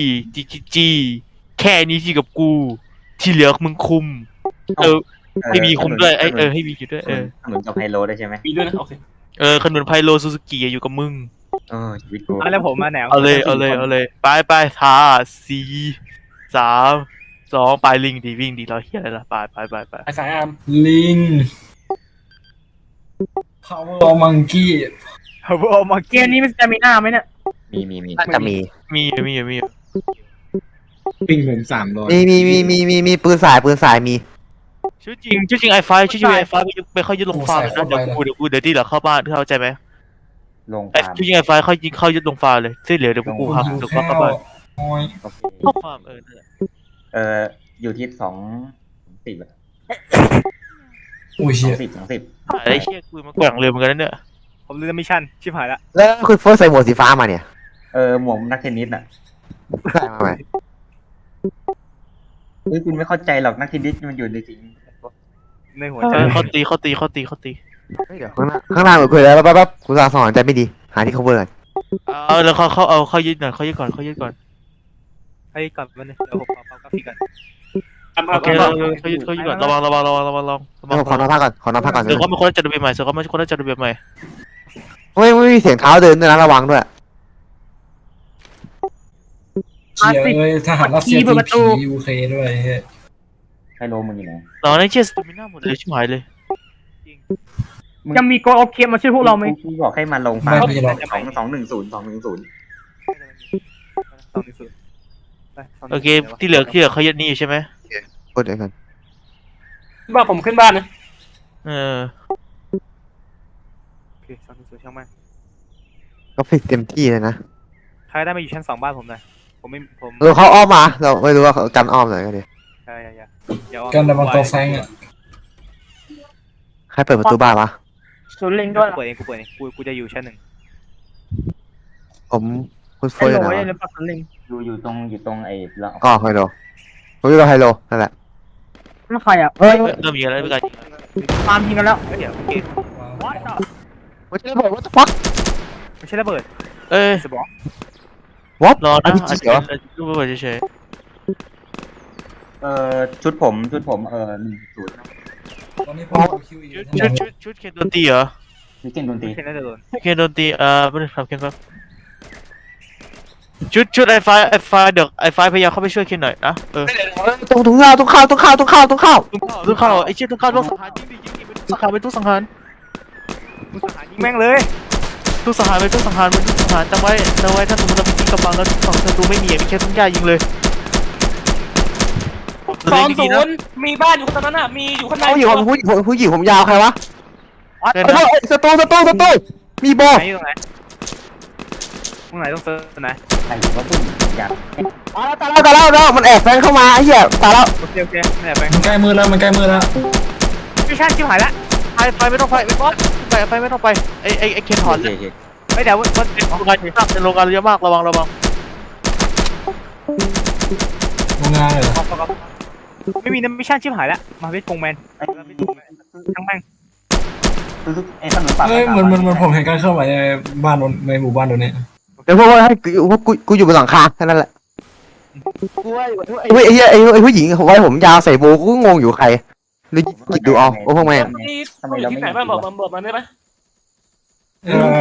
จีจีจีแค่นี้ที่กับกู ที่เหลือมึงคุม เออให้มีคุมด้วยไอยเออให้มีอยู่ด้วยเออขนุนกับไฮโลด้วยใช่ไหมมีด้วยนะโอเคเออขนุนไพโลซูซูกิอยู่กับมึงเออชีวิตกูอะแล้วผมมาแนวเอาเลยเอาเลยเอาเลยไปไปห้าสี่สามสองไปลิงดีวิ่งดีเราเฮียอะไรล่ะไปไปไปไปไอ้สายอาร์มลิง power monkey โอ้มาเกมนี้มันจะมีหน้าไหมเนี่ยมีมีมีน่าจะมีมีมีมี ปิงผมสามร้อยมีมีมีมีมีมีปืนสายปืนสายมี ชื่อจริงชื่อจริงไอไฟชื่อจริงไอไฟไปเข้ายึดลงฟาร์มเลยนะเดี๋ยวกูเดี๋ยวกูเดี๋ยวที่เหลือเข้าบ้านเข้าใจไหมลงไอ้ฟาร์มชื่อจริงไอไฟเข้ายิงเข้ายึดลงฟาร์มเลยที่เหลือเดี๋ยวกูพักเดี๋ยวเข้าบ้านโอ้ยโอเคเข้าฟาร์มเออนั่นแหละเอออยู่ที่สองสิบอะอุ้ยสอเชี่งยสิบสองสิบไอ้เชี่ยกูมันแกว่งเลยเหมือนกันนะเนี่ยผมลืมมิชชั่นชิบหายละแล้วคุณเฟิร์สใส่หมวกสีฟ้ามาเนี่ย เออหมวกนักเทนนิสอะ ใส่มาไหมเฮ้ยคุณไม่เข้าใจหรอกนักเทนนิสมันอยู่ในสิ่งในหัวเอใจอเขาตีเขาตีเขาตีเขาตีเฮ้ยเดี๋ยวข้างหน้าข้างหน้าเหมือนคุยแล้วแป๊บแป๊บคุณสาสอนใจไม่ดี หาที่ cover ก่อนเอาแล้วเขาเขาเอาเขายึดหน่อยเขายึดก่อนเขายึดก่อนไอ้ก่อนมันเนี่ยเดี๋ยวผมเอากราฟิกก่อนอาร์มโอเคอาร์มเขายึดเขายึดก่อนระวังระวังระวังระวังระวังแล้วผมขอนอนพักก่อนขอนอนพักก่อนเดี๋ยวเขาไม่คนละจัดระเบียบใหม่เดี๋ยวเขาไม่คนละจัดระเบียบใหม่ไม่ไม่มีเสียงเท้าเดินด้วยนะระวังด้วย เชี่ยเอ้ยทหารรัสเซียตีผียูเคด้วยเฮ้ยไฮโลมึงอยู่ไหนเราในเชี่ยสตูมิน่าหมดเลยชิบหายเลยยังมีโกโอเคมาช่วยพวกเราไหมกูกูบอกให้มาลงฟาร์มสองสองหนึ่งศูนย์สองหนึ่งศูนย์สองหนึ่งศูนย์ไปสงหโอนึ่งเคศูนย์ที่เหลือที่เหลือเขายึดนี่อยู่ใช่ไหมกดเดี๋ยวกันบ้านผมขึ้นบ้านนะเออโอเคสองหนึ่งศูนย์ช่างมันก็ฟิกเต็มที่เลยนะใครได้มาอยู่ชั้นสองบ้านผมหน่อย ผมไม่ผมเราเขาอ้อมมาเราไม่รู้ว่าเขากันอ้อมหน่อยก็ดีใช่ใช่ใช่เดี๋ยวกันดับมันตัวแฟงอะใครเปิดประตูบ้านวะศูนย์ลิงด้วยกูเปิดเองกูเปิดเองกูกูจะอยู่ชั้นหนึ่งผมคุณเฟิร์สอยู่ไหนวะอยู่อยู่ตรงอยู่ตรงไอ้เรา อ๋อไฮโลผมอยู่กับไฮโลนั่นแหละนั่นใครอะเฮ้ยเริ่มยิงแล้วไม่การยิงตามยิงกันแล้วเฮ้ยเดี๋ยวโอเคมันจะระเบิด what the fuck ไม่ใช่ระเบิดเอ้ยสบอ ก what รออันะนนี้จอาริจงเหรอจะรูปเปิดเฉยเออชุดผมชุดผมเออหนึ่งศูนย์ตอนนี้ผมเอาคิวอีกๆชุดชุดชุดเคนโดนตีเหรอมีเก่งดนตรีไม่ใช่น่าจะโดนเคนโดนตีเอ่อไม่ได้ทำเคนครับชุดชุดไอไฟไอไฟเดี๋ยวไอไฟพยายามเข้าไปช่วยเคนหน่อยนะเออตรงถุงข้าวตรงข้าวตรงข้าวตรงข้าวตรงข้าวทุกเข้าไอเชี่ยทุกเข้าทุกสังหารยิงดิยิงดิทุกสังหารไปทุกสังหารมึงสังหารยิงแม่งเลย ทุกสังหารไปทุกสังหารไปทุกสังหารจำไว้จำไว้ถ้าสมมติเราไปยิงกำบังแล้วฝั่งศัตรูไม่มีมีแค่ต้นหญ้ายิงเลยสองดีศูๆนะนย์มีบ้านอยู่ตรงนั้นอะมีอยู่ข้างในผู้หญิงผมผู้หญิงผมผู้หญิงผมยาวใครวะเดี๋ยวเฮ้ยนะเฮ้ยสตูสตูสตูมีบอลไหนอยู่ตรงไหนตรงไหนต้องเซิร์ฟไหนใครอยู่ว่าพุ่งอยากตายแล้วตายแล้วตายแล้วมันแอบแฝงเข้ามาไอ้เหี้ยตายแล้วโอเคโอเคไม่ได้ไปมันใกล้มือแล้วมันใกล้มือแล้วไม่ใช่ชิบหายละไฟไฟไม่ต้องไฟไม่ต้องไฟไฟไม่ต้องไปไอไอไอเคนถอนโอเลเคยโอเคไม่เดี๋ยววันวันโรงงานเยอะมากเป็นโรงงานเยอะมากระวังระวังโรงงานเลยเหรอไม่มีน้ำมิชชั่นชิบหายละมาเวทกงแมนไอ้ทั้งแม่งทุกไอ้ขนมปังเฮ้ยมันมันมันผมเห็นการเคลื่อนไหวในบ้านบนในหมู่บ้านตัวนี้เดี๋ยวพวกว่าให้กูพวกกูกูอยู่บนหลังคาแค่นั้นแหละเฮ้ยไอ้เหี้ยไอ้ไอ้ผู้หญิงไว้ผมยาวใส่โบกูก็งงอยู่ใคร หรือจิกดูเอาโอ้พวกแม่ง มีอยู่ที่ไหนบ้างบอกมาบอกมาได้ไหมเออ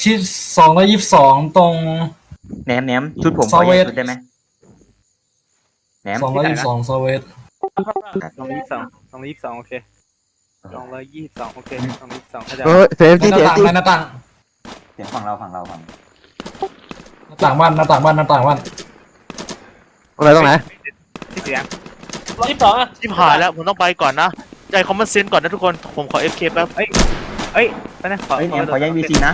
ที่สองร้อยยี่สิบสองตรง แหนมแหนมชุดผมขอแยกชุดได้ไหมแหนมสองร้อยยี่สิบสองโซเวตสองร้อยยี่สิบสองสองร้อยยี่สิบสองโอเคสองร้อยยี่สิบสองโอเคสองร้อยยี่สิบสองเข้าใจเฮ้ยเซฟหตี้น้าเซฟต่างตี้หน้าต่างเสียงฝั่งเราฝั่งเราฝั่งหน้าต่างบ้านหน้าต่างบ้านหน้าต่างบ้านอะไรตรงไหนที่เสียง ร้อยยี่สิบสองอะชิบหายแล้วผมต้องไปก่อนนะใจคอมมอนเซนก่อนนะทุกคนผมขอ FK แป๊บเอ้ยไปนะขอเฮ้ยแหนมขอย้ายวีซีนะ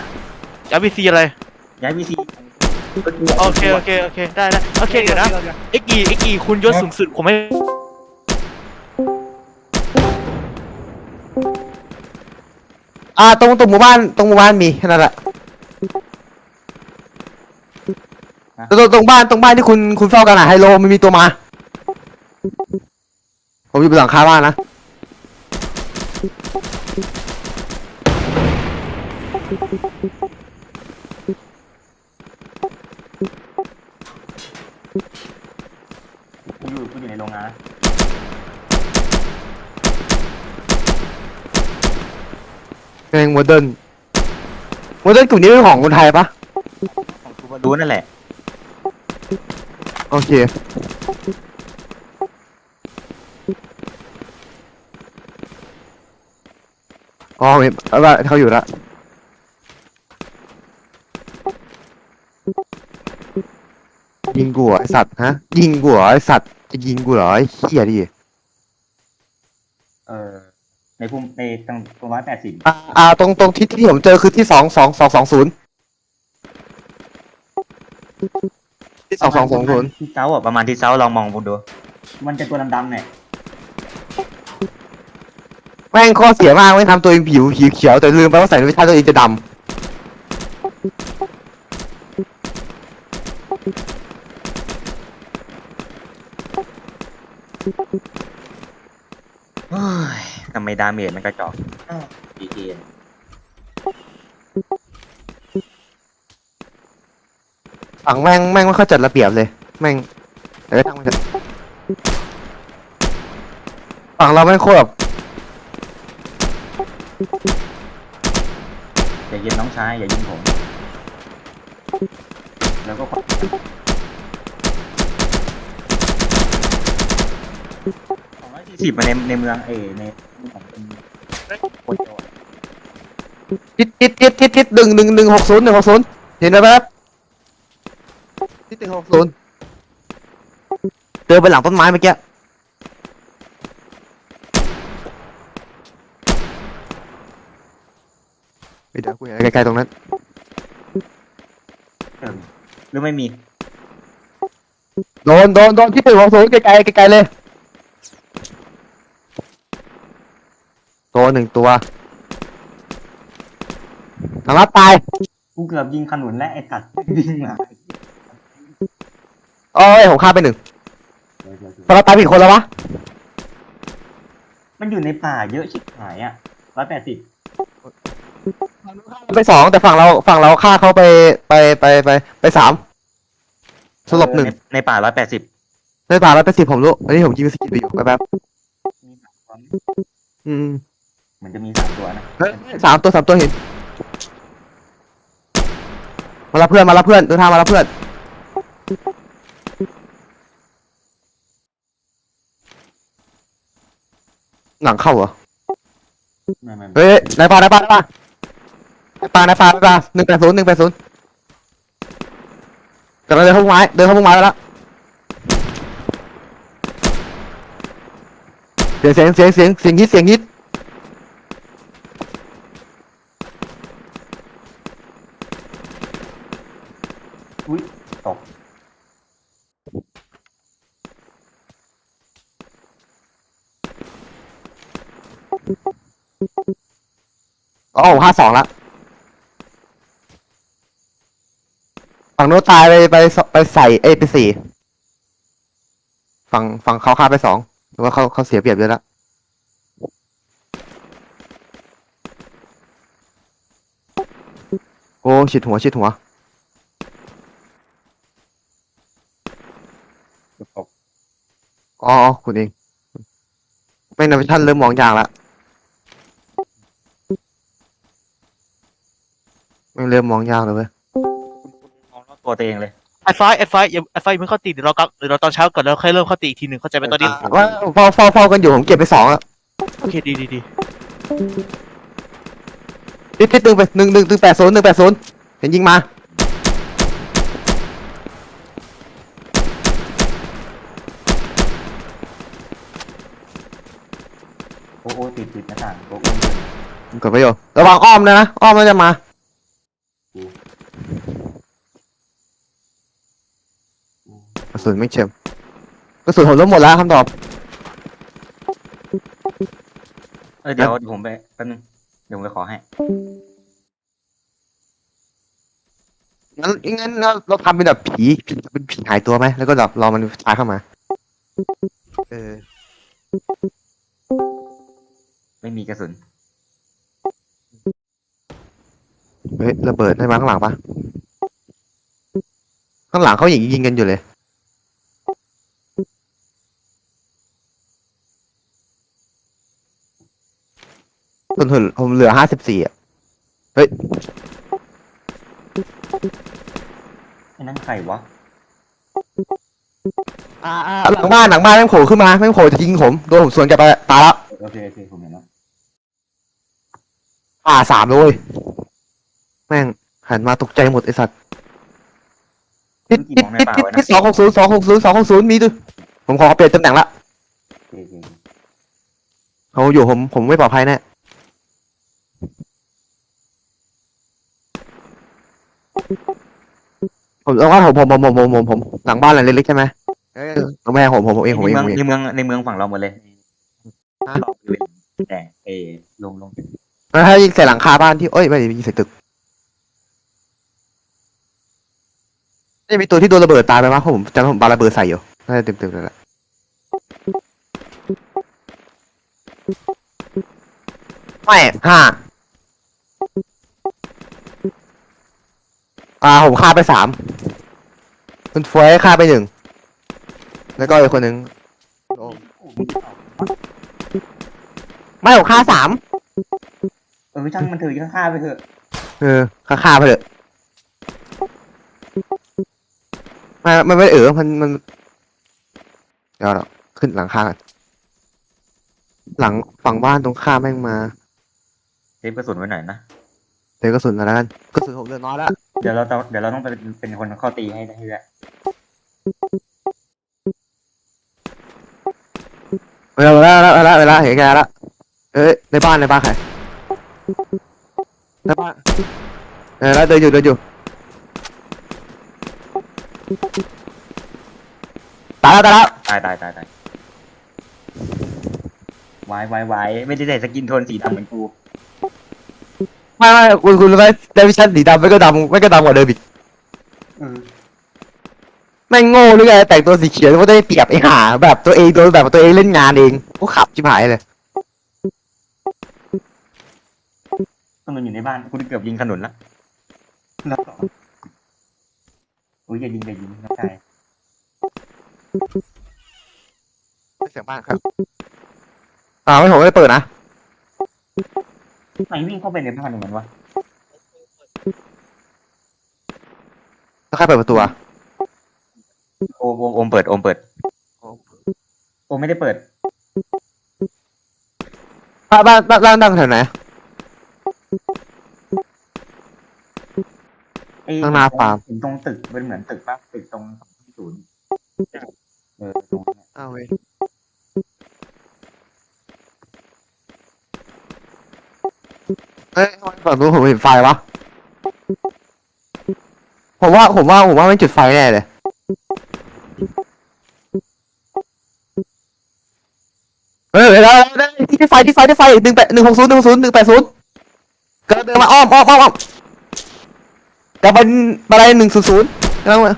ย้ายพีซีอะไรย้ายวีซีโอเคโอเคโอเคได้ได้โอเคเดี๋ยวนะเอ็กกีเอ็กกีคุณยศสูงสุดผมไม่อ่าตรงตรงหมู่บ้านตรงหมู่บ้านมีแค่นั้นแหละตรงตรงบ้านตรงบ้านที่คุณคุณเฝ้ากันอะไฮโลมันมีตัวมา ผมอยู่บนหลังคาบ้านนะอยู่กูอยู่ในโรงงานนะเพลงโมเดิร์นโมเดิร์นกลุ่มนี้เป็นของคนไทยปะของกูมารู้นั่นแหละ โอเค อ๋อเห็นว่าเขาอยู่ละยิงกูเหรอไอสัตว์ฮะ ยิงกูเหรอไอสัตว์จะยิงกูเหรอไอเหี้ยดิเออในภูมิในตรงตรงร้อยแปดสิบอ่าอ่าตรงตรงที่ที่ผมเจอคือที่สองสองสองสองศูนย์ที่สองสองสองศูนย์ที่เซาอะประมาณที่เซาลองมองบนดู มันจะตัวดำๆเนี่ย แม่งข้อเสียมากไม่ทำตัวเองผิวผิวเขียวแต่ลืมไปว่าใส่วิชาตัวเองจะดเฮ้ยทำไมดาเมจมันกระจอกดีเจำฝั่งแม่งแม่งไม่เข้าจัดระเบียบเลย แม่งแต่ก็ทำมันเถอะฝั่งเราแม่งโคตรแบบ อย่าเย็นน้องชายอย่ายิงผม แล้วก็สองร้อยสี่สิบมาในในเมืองเอในของเป็นโคตรเร็วอะทิศทิศทิศทิศทิศหนึ่งหนึ่งหนึ่งหกศูนย์หนึ่งหกศูนย์เห็นไหมครับทิศหนึ่งหกศูนย์เดินไปหลังต้นไม้เมื่อกี้ เฮ้ยเดี๋ยวกูเห็นใกล้ๆตรงนั้นเออหรือไม่มี โดนโดนโดนที่หนึ่งหกศูนย์ไกลๆไกลๆเลยตัวหนึ่งตัวทางลัดตายกูเกือบยิงขนุนและไอ้ตัดยิงมาโอ้ยผมฆ่าไปหนึ่งเดี๋ยวเดี๋ยวเดี๋ยวทางลัดตายผิดคนแล้ววะมันอยู่ในป่าเยอะชิบหายอะร้อยแปดสิบ ไปสองแต่ฝั่งเราฝั่งเราฆ่าเขาไปไปไปไปไปสามสลบหนึ่งในป่าร้อยแปดสิบในป่าร้อยแปดสิบผมรู้อันนี้ผมยิงสกิลไปอยู่แป๊บๆอืมเหมือนจะมีสามตัวนะเฮ้ยสามตัวสามตัวเห็น มารับเพื่อนมารับเพื่อนเดินทางมารับเพื่อนหลังเข้าเหรอไม่ไม่ไม่เฮ้ยนายปลานายปลานายปลานาย ปลานายปลานายปลาหนึ่งแปดศูนย์หนึ่งแปดศูนย์กำลังเดินเข้าพุ่มไม้เดินเข้าพุ่มไม้ไปแล้วเสียงเสียงเสียงเสียงเสียงฮิตเสียงฮิตอุ้ยตกอ๋อห้าสองละฝั่งโน้นตายไปไปไปใส่เอยไปสี่ฝั่งฝั่งเขาฆ่าไปสองหรือว่าเขาเขาเสียเปรียบเยอะแล้วโอ้ชิดหัวชิดหัวตกอ๋ออ๋อคุณเองไม่นาวิชั่นเริ่มมองย่ากละไม่เริ่มมองยากเลยเว้ย ตัวตัวเองเลยไอ้ไฟไอ้ไฟอย่าไอ้ไฟมึงเข้าตีเดี๋ยวเรากลับเดี๋ยวเราตอนเช้าก่อนแล้วค่อยเริ่มเข้าตีอีกทีหนึ่งเข้าใจไหมตอนนี้ว่าเฝ้าเฝ้าเฝ้ากันอยู่ผมเก็บไปสองแล้วโอเคดีดีดีทิศทิศหนึ่งไปหนึ่งหนึ่งหนึ่งแปดศูนย์หนึ่งแปดศูนย์เห็นยิงมาโอ้โอ้ติดติดหน้าต่างโอ้โอ้กดประโยชน์ระวังอ้อมเลยนะอ้อมแล้วจะมา กระสุนไม่เชื่อมกระสุนผมลดหมดแล้วคำตอบ เออเดี๋ยวเดี๋ยวผมไปแป๊บนึงเดี๋ยวผมไปขอให้ งั้นงั้นเราเราทำเป็นแบบผีผีเป็นผีหายตัวไหมแล้วก็แบบรอมันตายเข้ามา เออไม่มีกระสุนเฮ้ยระเบิดได้มาข้างหลังปะข้างหลังเขายิงยิงกันอยู่เลย ผมเหลือผมเหลือห้าสิบสี่อะไอ้นั่นใครวะ อ่าอ่าหลังบ้านหลังบ้านแม่งโผล่ขึ้นมาแม่งโผล่จะยิงผมโดนผมสวนกลับไปตายแล้วโอเคโอเคผมเห็นแล้วอ่าสามเลยแม่งหันมาตกใจหมดไอสัตว์ทิศทิศทิศทิศทิศสองหกศูนย์สองหกศูนย์สองหกศูนย์มีด้วยผมขอเปลี่ยนตำแหน่งละโอเคโอเค เขาอยู่ผมผมไม่ปลอดภัยแน่ ผมแล้วว่าผมผมผมผมผมผมผมหลังบ้านหลังเล็กๆใช่ไหมเออหลังแม่ผมผมผมเองผมเองในผมเองเมืองในเมืองในเมืองฝั่งเราหมดเลยฮะรอบเลยแต่เอลงลงแล้วถ้ายิงใส่หลังคาบ้านที่เอ้ยไม่ได้ยิงใส่ตึกนี่มีตัวที่โดนระเบิดตายไปมั้ยเพราะผมจำได้ผมปาระเบิดใส่อยู่น่าจะเต็มเต็มๆเลยแหละไม่ห้า อ่าผมฆ่าไปสามคุณฟวยฆ่าไปหนึ่งแล้วก็อีกคนหนึ่งไม่ผมฆ่าสามเออช่างมันเถอะฆ่าไปเถอะเออฆ่าฆ่าไปเถอะไมันมันไม่เออมันมันเดี๋ยวเราขึ้นหลังคาก่อนหลังฝั่งบ้านตรงข้ามแม่งมาเซฟกระสุนไว้หน่อยนะเดี๋ยวกระสุนมาแล้วกันกระสุนผมเหลือน้อยแล้ว เดี๋ยวเราต้องเดี๋ยวเราต้องไปเป็นเป็นคนเข้าตีให้ให้ด้วยเวลาเวลาเวลาเวลาเห็นแกแล้วเอ้ยในบ้านในบ้านใครในบ้านเออแล้วเดินอยู่เดินอยู่ตายแล้วตายแล้วตายตายตายตายไว้ไว้ไว้ไม่ได้ใส่สกินโทนสีดำเหมือนกู ไม่ไม่คุณคุณรู้ไหมเดวิชันสีดำไม่ก็ดำไม่ก็ดำกว่าเดิมอีกเออแม่งโง่หรือไงแต่งตัวสีเขียวก็ได้เปรียบไอ้ห่าแบบตัวเองโดนแบบตัวเองเล่นงานเองกูขับชิบหายเลยต้องมันอยู่ในบ้านกูเกือบยิงถนนละนับต่ออุ้ยอย่ายิงอย่ายิงน้องชายเสียงบ้านครับอ่าไม่ผมไม่ได้เปิดนะ ไหนวิ่งเข้าไปในบ้านอย่างนั้นวะแล้วใครเปิดประตูอะโอมโอมโอมเปิดโอมเปิดโอมไม่ได้เปิด บ้านบ้านบ้านบ้านดังแถวไหน ไอ้ข้างหน้าฟาร์ม เห็นตรงตึกเป็นเหมือนตึกปะตึกตรงศูนย์เออตรงนั้นน่ะอ้าวเว้ย เอ้ยทำไมฝั่งนู้นผมเห็นไฟวะ ผมว่าผมว่าผมว่าไม่จุดไฟแน่เลยเออเดี๋ยวๆได้ที่ไฟที่ไฟที่ไฟหนึ่งแปดหนึ่งหกศูนย์หนึ่งศูนย์หนึ่งแปดศูนย์ก็เดินมาอ้อมอ้อมอ้อมอ้อมกลับเป็นอะไรหนึ่งศูนย์ศูนย์แล้วมา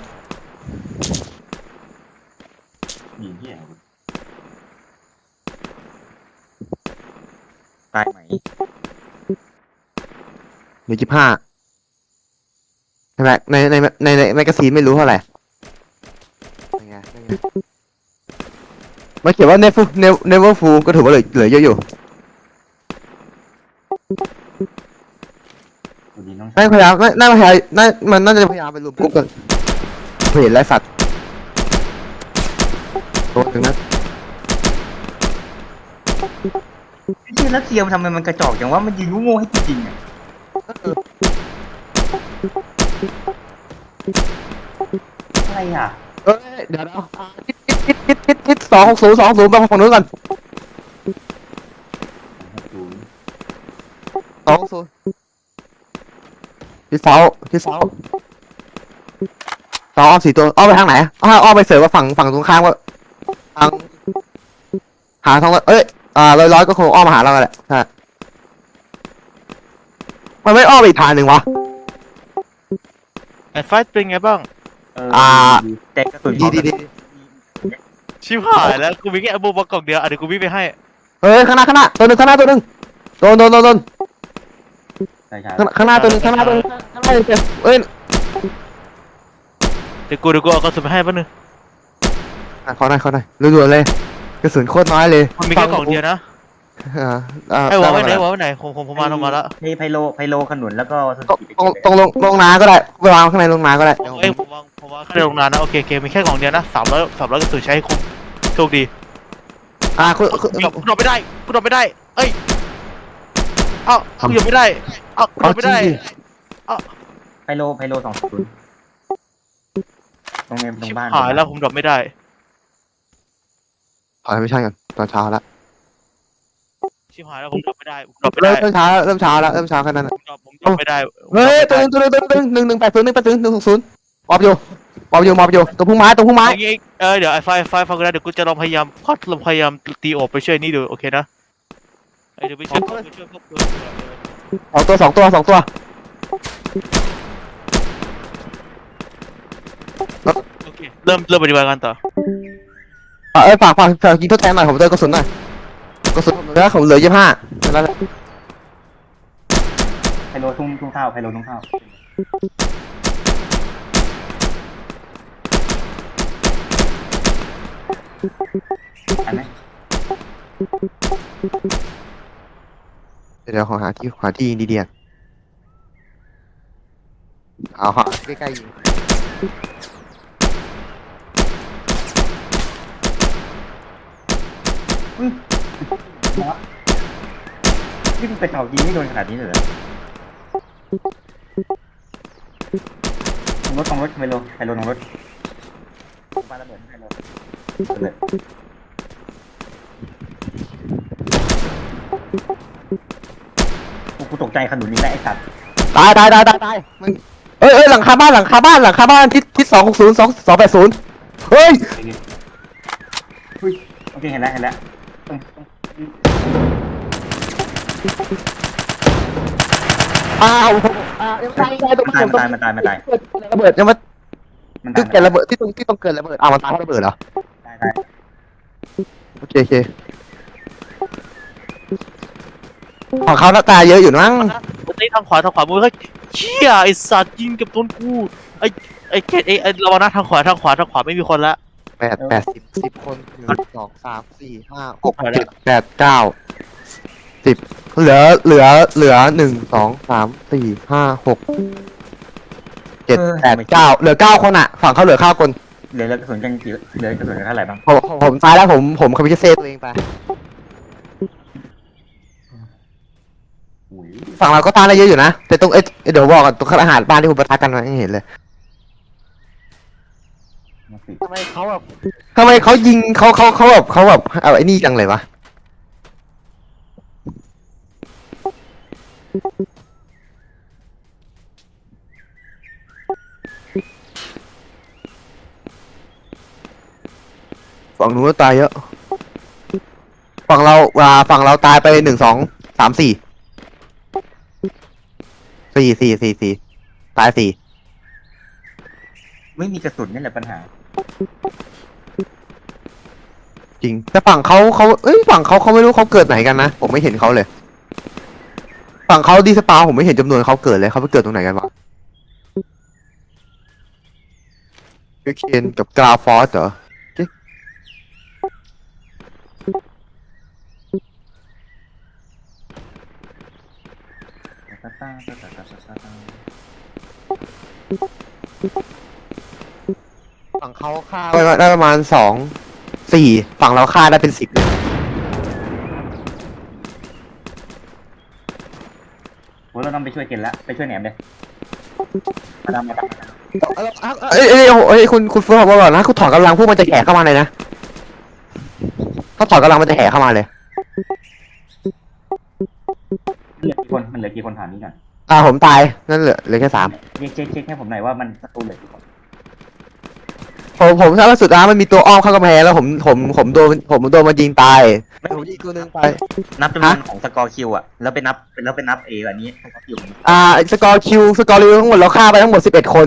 ยิงที่ไหนวะตายไหม หนึ่งจุดห้าใช่ไหมในในในในแมกกาซีนไม่รู้เท่าไหร่เป็นไงเป็นไงมันเขียนว่า never never never full ก็ถือว่าเหลือเหลือเยอะอยู่สวัสดีน้องชาน่ายพยายามน่าน่าพยายามน่ามันน่าจะพยายามไปรวมกลุ่มกันเห็นไรสัตว์โดนถึงนั้นที่รัสเซียมันทำไมมันกระจอกอย่างว่ามันยิงโง่ๆให้จริงๆอะ อะไรอะ เอ้ยเดี๋ยวเดี๋ยวอ่าทิศทิศทิศทิศทิศสองหกศูนย์สองศูนย์ไปฝั่งนู้นก่อนสองศูนย์ที่เสาที่เสาสองอ้อมสี่ตัวอ้อมไปทางไหนอ้อมอ้อมไปเสริมว่าฝั่งฝั่งตรงข้ามว่าทางหาทางเอ้ยอ่าร้อยร้อยก็คงอ้อมมาหาเราแหละใช่ มันไม่อ้อมไปอีกทางหนึ่งวะไอ้ไฟท์เป็นไงบ้าง เอออ่าแต่กระสุนดีดีดีชิบหายแล้วกูมีแค่อบูบากล่องเดียวอะเดี๋ยวกูวิ่งไปให้เฮ้ยข้างหน้าข้างหน้าตัวหนึ่งข้างหน้าตัวหนึ่งโดนโดนโดนโดนใช่ใช่ข้างข้างหน้าตัวหนึ่งข้างหน้าตัวหนึ่งข้างหน้าตัวหนึ่งเอ้ยเดี๋ยวกูเดี๋ยวกูเอากระสุนไปให้แป๊บนึงอะขอหน่อยขอหน่อยรัวๆเลย กระสุนโคตรน้อยเลยมันมีแค่กล่องเดียวนะ อ่าอ่าไอ้วอลไว้ไหนด้วอลไว้ไหนผมผมผมมาลงมาแล้วไอ้ไพโลไพโลขนุนแล้วก็สตรงกิตรงไปตรงลงลงน้าก็ได้วางข้างในลงน้าก็ได้เอ้ยผมวางผมวางแค่ลงนานนะโอเคโอเคมีแค่กล่องเดียวนะสามร้อยสามร้อยกระสุนใช้ให้คุ้มโชคดี อ่าคุณคุณกูดรอปไม่ได้กูดรอปไม่ได้ เอ้ยเอ้ากูยังไม่ได้เอ้ากูดรอปไม่ได้ไพโลไพโลสองศูนย์ตรงเนี้ยตรงชิบบ้านหายแล้วผมดรอปไม่ได้ถอยไม่ใช่กันตอนเช้าละ ชิบหายแล้วผมดรอปไม่ได้ผมดรอปไม่เริ่ได้มเริ่มเช้าเริ่มเช้าแล้วเริ่มเช้าแค่นั้นผมดรอปผมดรอปไม่ได้เฮ้ยตัวหนึงตัวหนึงตัวหนึงหนึ่งหนึ่งแปดศูนย์หนึ่งแปดศูนย์หนึ่งหกศูนย์มอบอยู่มอบอยู่มอบอยู่ตัวพุ่งไม้ตัวพุ่งไม้ไอ้เออเดี๋ยวไอ้ไฟไฟฟังกันนะเดี๋ยวกูจะลองพยายามพอดลองพยายามตีโอบไปช่วยนี่ดูโอเคนะเอ้ยเดี๋ยวไปช่วยพวกไปช่วยพวกดูสองตัวสองตัวสองตัวโอเคเริ่มเริ่มปฏิบัติการต่อ อะเอ้ยฝากฝากฝากยิงทดแทนหน่อยผมเจอกระสุนหน่อยกระสุนผม เหลือผมเหลือยี่สิบห้านั่นแหละไพโลทุ่งทุ่งข้าวไพโลทุ่งข้าวทันไหมเดี๋ยวขอหาที่หาที่ยิงดีๆอะเอาฮะใกล้ๆยิง นี่มันเป็นเสายิงไม่โดนขนาดนี้เลยเหรอลงรถลงรถไพโลไพโลลงรถปาระเบิดไพโลระเบิดโอ้กูตกใจขนุนนี่แหละไอ้สัตว์ตายตายตายตายตายมันเอ้ยเอ้ยหลังคาบ้านหลังคาบ้านหลังคาบ้านทิศทิศสองหกศูนย์สองสองแปดศูนย์เฮ้ยอุ้ยโอเคเห็นแล้วเห็นแล้วตรงตรง อ้าวอ้าวยังตายตายตรงมันตายตายมันตายตายระเบิดยังมามันตายเกิดระเบิดที่ตรงที่ตรงเกิดระเบิดอ้าวมันตายเพราะระเบิดเหรอตายตายโอเคโอเคของเขาหน้าตาเยอะอยู่มั้งไอ้ทางขวาทางขวามือเขาเชี่ยไอ้สัตว์ยิงกับต้นกูไอ้ไอ้เกตไอ้ไอ้ระวังนะทางขวาทางขวาทางขวาไม่มีคนละ แปดแปดสิบสิบคนหนึ่งสองสามสี่ห้าหกเจ็ดแปดเก้าสิบเหลือเหลือเหลือหนึ่งสองสามสี่ห้าหกเจ็ดแปดเก้าเหลือเก้าคนอะฝั่งเขาเหลือเก้าคนเหลือกระสุนกันกี่เหลือกระสุนกันเท่าไหร่บ้างผมผมผมตายแล้วผมผมคอมพิวเตอร์เซฟตัวเองไปอุ้ยฝั่งเราก็ตายได้เยอะอยู่นะแต่ตรงเอ้ยเดี๋ยวบอกก่อนตรงอาหารบ้านที่ผมประทะกันมาให้เห็นเลยมาสิ ทำไมเขาแบบทำไมเขายิงเขาเขาเขาแบบเขาแบบเอาไอ้นี่จังเลยวะฝั่งนู้นก็ตายเยอะ ฝั่งเราอ่าฝั่งเราตายไปหนึ่งสองสามสี่สี่สี่สี่สี่ตายสี่ไม่มีกระสุนนี่แหละปัญหา จริง แต่ฝั่งเขาเขาเอ้ยฝั่งเขาเขาไม่รู้เขาเกิดไหนกันนะ ผมไม่เห็นเขาเลย ฝั่งเขาดีสปาวผมไม่เห็นจำนวนเขาเกิดเลยเขาไปเกิดตรงไหนกันวะเอเคนกับกราฟอสเหรอ ฝั่งเขาฆ่าไปได้ประมาณสองสี่ฝั่งเราฆ่าได้เป็นสิบเลยโอ้เราต้องไปช่วยเกณฑ์ละไปช่วยแหนมเลยมาดามมาดามเอ้ยเอ้ยเอ้ยคุณคุณเฟิร์สบอกก่อนนะคุณถอนกำลังพวกมันจะแห่เข้ามาเลยนะถ้าถอนกำลังมันจะแห่เข้ามาเลยเหลือกี่คนมันเหลือกี่คนถามนี้ก่อนอ่าผมตายนั่นเหลือเหลือแค่สามเช็คเช็คเช็คให้ผมหน่อยว่ามันศัตรูเหลือกี่คน ผมผมถ้าล่าสุดนะมันมีตัวอ้อมเข้ากำแพงแล้วผมผมผมโดนผมโดนมันยิงตายผมยิงตัวนึงไป นับจำนวนของสกอร์คิวอะแล้วไปนับแล้วไปนับเออันนี้สกอร์คิวอ่าสกอร์คิวสกอร์ริวทั้งหมดเราฆ่าไปทั้งหมดสิบเอ็ดคน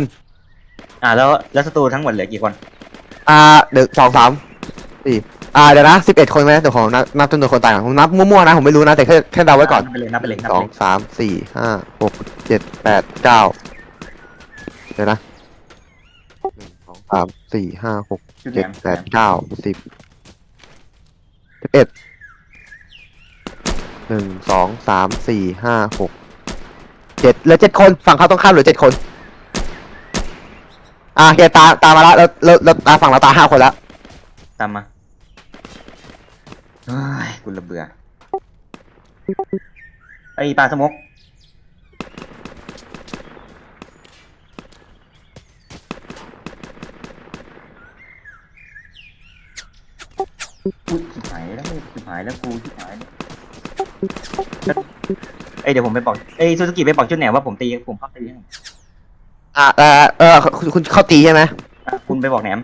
อ่าแล้วแล้วศัตรูทั้งหมดเหลือกี่คนอ่าเดี๋ยวสองสามสี่อ่าเดี๋ยวนะสิบเอ็ดคนไหมเดี๋ยวผมนับนับจำนวนคนตายก่อนผมนับมั่วๆนะผมไม่รู้นะแต่แค่แค่เดาไว้ก่อนนับไปเลยนับไปเลยนับสไปองเลยสามสี่ห้าหกเจ็ดแปดเก้าเดี๋ยวนะหนึ่งสองสาม สี่ห้าหกชื่อแหนเจ็ดมแปดเก้าสิบสิบเอ็ดหนึ่งสองสามสี่ห้าหกเจ็ดเหลือเจ็ดคนฝั่งเขาต้องข้ามเหลือเจ็ดคน อะเฮียตาตามมาแล้วแล้วแล้วแล้วตาฝั่งเราตาห้าคนแล้ว ตามมาเฮ้ยกูระเบื่อไอ้ปลาสมก อุ้ยชิบหายแล้วชิบหายแล้วกูชิบหายแล้วเอ้ยเดี๋ยวผมไปบอกเอ้ยซูซูกิไปบอกชุดแหนวว่าผมตีผมเข้าตีให้อะเออเออคุณคุณเข้าตีใช่ไหมอะคุณไปบอกแหนม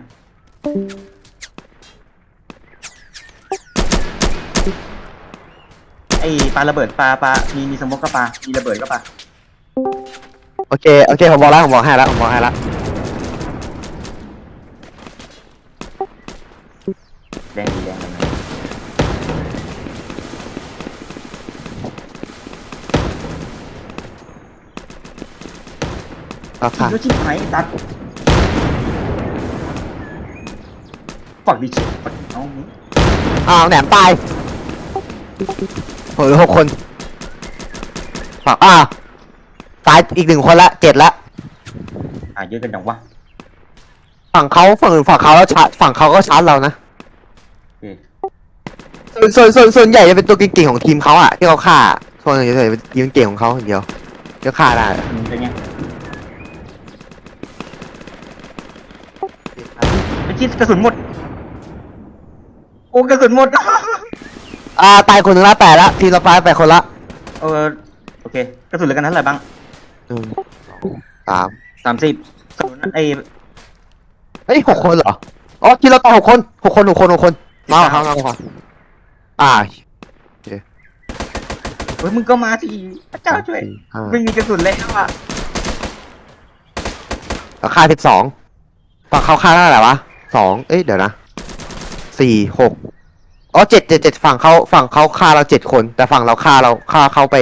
ไอ้ปลาระเบิดปลาปลามีมีสมกก็ปลามีระเบิดก็ปลาโอเคโอเคผมบอกแล้วผมบอกให้แล้วผมบอกให้แล้ว แดงดีแดงเลย เอาค่ะดูชิบหายตัดฝักดิชิฝักเอางี้อ้าวแหนมตายโหเหลือหกคนฝั่งอ่าตายอีกหนึ่งคนละเจ็ดละอะเยอะกันจังวะฝั่งเขาฝั่งอื่นฝั่งเขาแล้วชาร์จฝั่งเขาก็ชาร์จเรานะโอเคส่วนส่วนส่วนส่วนใหญ่จะเป็นตัวเก่งๆของทีมเขาอะที่เขาฆ่าส่วนใหญ่จะเป็นทีมเก่งของเขาคนเดียวที่ฆ่าได้อืมเป็นไง ไอ้ชิดกระสุนหมด โอ้กระสุนหมด อ่าตายคนหนึ่งละแปดละทีมเราตายแปดคนละเออโอเค กระสุนเหลือกันเท่าไหร่บ้างหนึ่งสองสามสามสิบกระสุนไอ้เฮ้ยหกคนเหรออ๋อทีมเราตายหกคนหกคนหกคนหกคนมาครับมาครับอ่าเฮ้ยมึงก็มาสิพระเจ้าช่วย ห้าไม่มีกระสุนแล้วอะเราฆ่าสิบสองฝั่งเขาฆ่าเท่าไหร่วะ สองเอ้ยเดี๋ยวนะสี่หกอ๋อเจ็ดเจ็ดเจ็ดฝั่งเขาฝั่งเขาฆ่าเราเจ็ดคน แต่ฝั่งเราฆ่าเราฆ่าเขาไป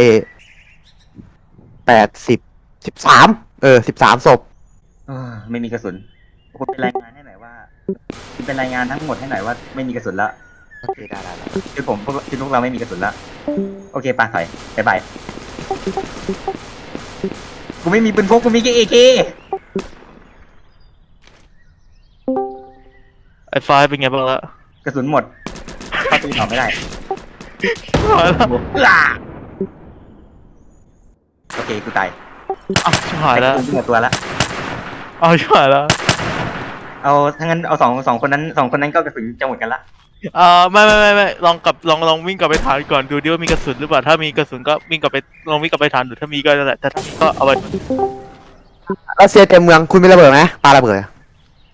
แปดสิบสิบสามเออสิบสามศพเออไม่มีกระสุนคุณเป็นรายงานให้หน่อยว่าคุณเป็นรายงานทั้งหมดให้หน่อยว่า ไม่มีกระสุนแล้วโอเคได้ได้ได้คือผมพวกคือพวกเราไม่มีกระสุนแล้วโอเคปาถอยบายบายกูไม่มีปืนพกกูมีแค่เอเค ไอ้ไฟเป็นไงบ้างละกระสุนหมดเข้าตีต่อไม่ได้ตายแล้วอ้าโอเคกูตายอ้าวชิบหายแล้วกูหมดตัวละอ้าวชิบหายแล้วเอาทั้างนั้นเอาสองสองคนนั้นสองคนนั้นก็กระสุนจะหมดกันละอ่าไม่ไม่ไม่ไม่ลองกลับลองลองวิ่งกลับไปฐานก่อนดูดิว่ามีกระสุนหรือเปล่าถ้ามีกระสุนก็วิ่งกลับไปลองวิ่งกลับไปฐานดูถ้ามีก็นั่นแหละแต่ถ้ามีก็เอาไปรัสเซียเต็มเมืองคุณมีระเบิดไหมปาระเบิด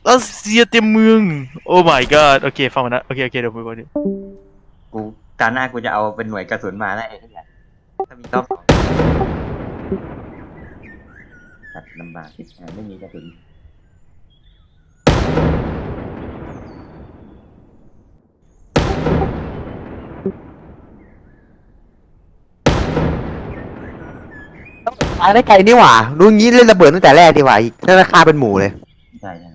รัสเซียเต็มเมือง โอ้ my god โอเค ฟังมานะโอเค โอเค เดี๋ยวไปก่อนดิกูการหน้ากูจะเอาเป็นหน่วยกระสุนมาแล้วไอ้เหี้ยถ้ามีรอบสองตัดลำบากที่หายไม่มีกระสุนตายได้ไกลนี่หว่ารู้งี้เล่นระเบิดตั้งแต่แรกดีกว่าอีกน่าจะฆ่าเป็นหมู่เลย ใช่ใช่